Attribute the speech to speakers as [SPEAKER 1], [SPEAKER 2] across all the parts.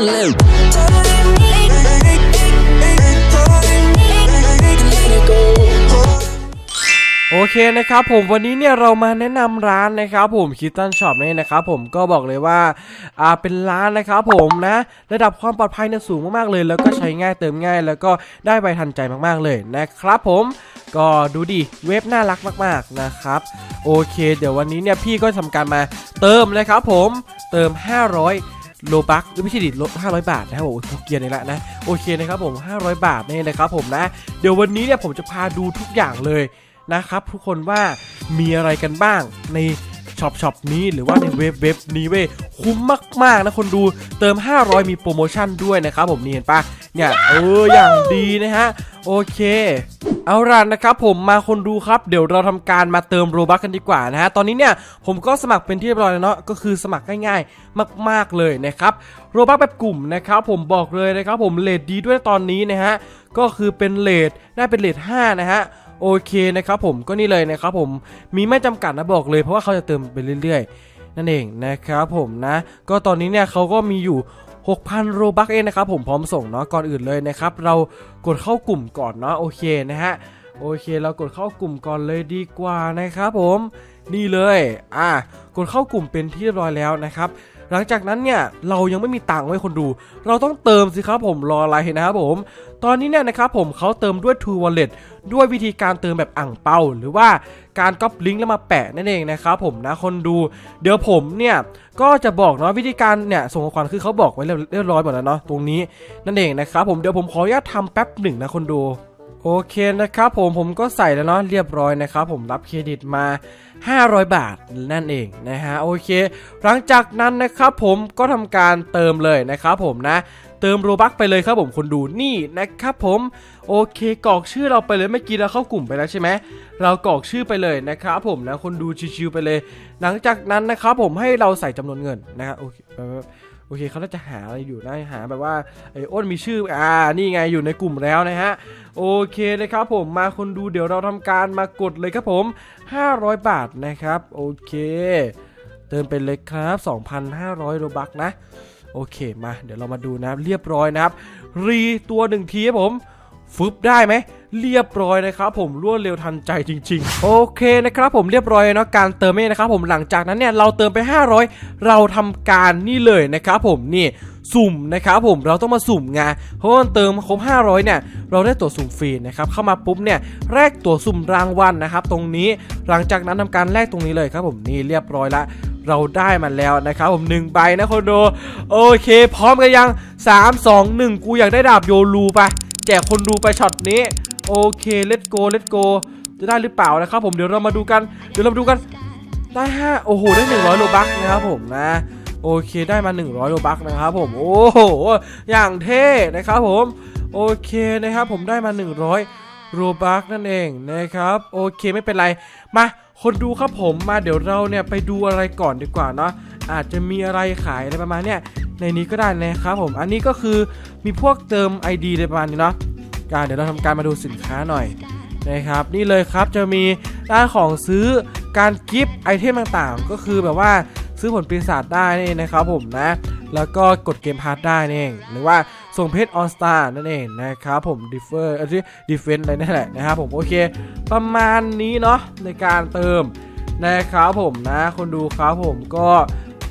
[SPEAKER 1] live. Let it go.
[SPEAKER 2] โอเคนะครับผมวันนี้เนี่ยเรามาแนะนำร้านนะครับผมคิตตันช็อปนี่นะครับผมก็บอกเลยว่าอ่าเป็นร้านนะครับผมนะระดับความปลอดภัยเนี่ยสูงมากๆเลย แล้วก็ใช้ง่ายเติมง่าย แล้วก็ได้ใบทันใจมากๆเลยนะครับผมก็ดูดิเว็บน่ารักมาก ๆนะครับ โอเค เดี๋ยววันนี้เนี่ยพี่ก็ทำการมาเติมนะครับผมเติม 500 โลบักไม่ใช่ดิลด500บาทนะครับผมทุกเกียร์นี่แหละนะโอเคนะครับผม 500 บาทนี่นะครับผมนะ เดี๋ยววันนี้เนี่ยผมจะพาดูทุกอย่างเลยนะครับ ทุกคนว่ามีอะไรกันบ้างในช็อปช็อปนี้หรือว่าในเว็บเว็บนี้เว้ยคุ้มมาก ๆ นะคนดูเติม 500 มีโปรโมชั่นด้วยนะครับผมนี่เห็นปะเนี่ยเอออย่างดีนะฮะ โอเค เอาล่ะนะครับผมมาคนดูครับเดี๋ยวเราทำการมาเติมโรบัคกันดีกว่านะฮะตอนนี้เนี่ยผมก็สมัครเป็นที่เรียบร้อยแล้วเนาะก็คือสมัครง่ายๆ มาก ๆเลยนะครับโรบัคแบบกลุ่มนะครับผมบอกเลยนะครับผมเลทดีด้วยตอนนี้นะฮะก็คือเป็นเลทน่าเป็นเลท5นะฮะโอเคนะครับผมก็นี่เลยนะครับผมมีไม่จำกัดนะบอกเลยเพราะว่าเขาจะเติมไปเรื่อย ๆ นั่นเองนะครับผมนะ ก็ตอนนี้เนี่ยเขาก็มีอยู่ 6,000โรบัคเองนะครับผมพร้อมส่งเนาะก่อนอื่นเลยนะครับ เรากดเข้ากลุ่มก่อนเนาะโอเคนะฮะโอเคเรากดเข้ากลุ่มก่อนเลยดีกว่านะครับผมนี่เลยอะกดเข้ากลุ่มเป็นที่เรียบร้อยแล้วนะครับ หลังจากนั้นเนี่ยเรายังไม่มีตังค์ไว้คนดู เราต้องเติมสิครับผมรออะไรนะครับผม ตอนนี้เนี่ยนะครับผมเขาเติมด้วย True Wallet ด้วยวิธีการเติมแบบอ่างเปาหรือว่าการก๊อปลิงก์แล้วมาแปะนั่นเองนะครับผมนะคนดู เดี๋ยวผมเนี่ยก็จะบอกเนาะวิธีการเนี่ยส่งของขวัญคือเขาบอกไว้เรียบร้อยหมดแล้วเนาะตรงนี้นั่นเองนะครับผมเดี๋ยวผมขออนุญาตทำแป๊บหนึ่งนะคนดู โอเคนะครับผมผมก็ใส่แล้วเนาะเรียบร้อยนะครับผมรับเครดิตมา 500 บาทนั่นเองนะฮะโอเค หลังจากนั้นนะครับผมก็ทำการเติมเลยนะครับผมนะ เติมโรบัคไปเลยครับผมคนดูนี่นะครับผมโอเคกรอกชื่อเราไปเลยเมื่อกี้เราเข้ากลุ่มไปแล้วใช่ไหมเรากรอกชื่อไปเลยนะครับผมนะคนดูชิวๆไปเลย หลังจากนั้นนะครับผมให้เราใส่จำนวนเงินนะฮะโอเคโอเคเขาน่าจะหาอะไรอยู่นะหาแบบว่าไอ้อ้นมีชื่ออ่านี่ไงอยู่ในกลุ่มแล้วนะฮะ โอเคเลยครับผมมาคนดูเดี๋ยวเราทำการมากดเลยครับผม 500 บาทนะครับ โอเค เติมเป็นเลยครับ 2,500โลบักนะ โอเคมา เดี๋ยวเรามาดูนะครับ เรียบร้อยนะครับ รีตัวหนึ่งทีครับผมฟึบได้ไหม เรียบร้อยนะครับผมรวดเร็วทันใจจริง ๆ โอเคนะครับผมเรียบร้อยเนาะการเติมเองนะครับผมหลังจากนั้นเนี่ยเราเติมไป 500 เราทำการนี่เลยนะครับผมนี่สุ่มนะครับผมเราต้องมาสุ่มไงเพราะว่าเติมครบ 500 เนี่ย เราได้ตั๋วสุ่มฟรีนะครับเข้ามาปุ๊บเนี่ยแลกตั๋วสุ่มรางวัลนะครับ ตรงนี้หลังจากนั้นทำการแลกตรงนี้เลยครับผมนี่เรียบร้อยละเราได้มันแล้วนะครับผมหนึ่งใบนะคนดูโอเค พร้อมกันยัง 3 2 1 กูอยากได้ดาบโยลูไปแจกคนดูไปช็อตนี้ โอเค let's go let's go จะได้หรือเปล่านะครับผมเดี๋ยวเรามาดูกันเดี๋ยวเรามาดูกันได้ห้าโอ้โหได้ 100โลบักนะครับผมนะโอเคได้มา 100โลบักนะครับผมโอ้โหอย่างเท่นะครับผมโอเคนะครับผมได้มา 100โลบักนั่นเองนะครับโอเคไม่เป็นไรมาคนดูครับผมมาเดี๋ยวเราเนี่ยไปดูอะไรก่อนดีกว่าเนาะอาจจะมีอะไรขายอะไรประมาณเนี้ยในนี้ก็ได้นะครับผมอันนี้ก็คือมีพวกเติม ID อะไรประมาณนี้เนาะ เดี๋ยวเราทำการมาดูสินค้าหน่อยนะครับ นี่เลยครับจะมีด้านของซื้อการกิฟต์ไอเทมต่างๆ ก็คือแบบว่าซื้อผลปีศาจได้นี่นะครับผมนะ แล้วก็กดเกมพาร์ทได้นี่เองหรือว่าส่งเพชรออนสตาร์นั่นเองนะครับผมดิฟเฟอร์ที่ดิเฟนอะไรนั่นแหละนะครับผมโอเค ประมาณนี้เนาะในการเติมนะครับผมนะคนดูครับผมก็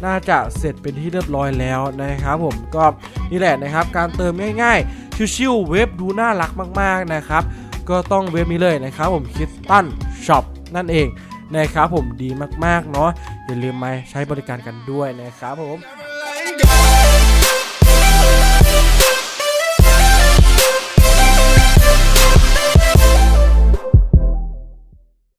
[SPEAKER 2] น่าจะเสร็จเป็นที่เรียบร้อยแล้วนะครับผมก็นี่แหละนะครับ การเติมง่าย ๆ ชิวๆเว็บดูน่ารักมากๆนะครับ ก็ต้องเว็บนี้เลยนะครับผมคิดตั้นช็อปนั่นเองนะครับผมดีมากๆเนาะอย่าลืมมาใช้บริการกันด้วยนะครับผม